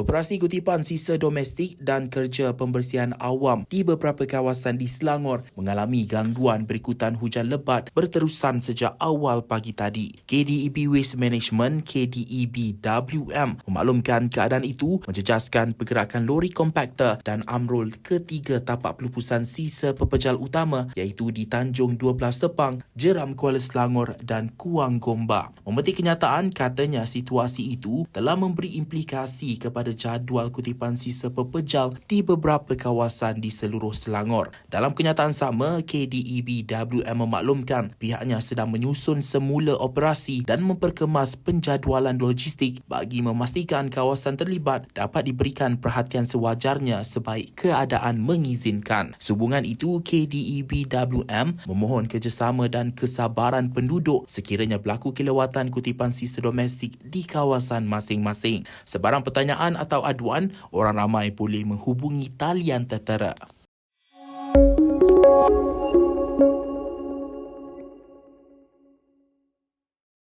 Operasi kutipan sisa domestik dan kerja pembersihan awam di beberapa kawasan di Selangor mengalami gangguan berikutan hujan lebat berterusan sejak awal pagi tadi. KDEB Waste Management KDEB WM memaklumkan keadaan itu menjejaskan pergerakan lori kompakter dan amrul ketiga tapak pelupusan sisa pepejal utama iaitu di Tanjung 12 Sepang, Jeram Kuala Selangor dan Kuang Gombak. Memetik kenyataan katanya situasi itu telah memberi implikasi kepada jadual kutipan sisa pepejal di beberapa kawasan di seluruh Selangor. Dalam kenyataan sama, KDEB WM memaklumkan pihaknya sedang menyusun semula operasi dan memperkemas penjadualan logistik bagi memastikan kawasan terlibat dapat diberikan perhatian sewajarnya sebaik keadaan mengizinkan. Sehubungan itu, KDEB WM memohon kerjasama dan kesabaran penduduk sekiranya berlaku kelewatan kutipan sisa domestik di kawasan masing-masing. Sebarang pertanyaan atau aduan, orang ramai boleh menghubungi talian tertera.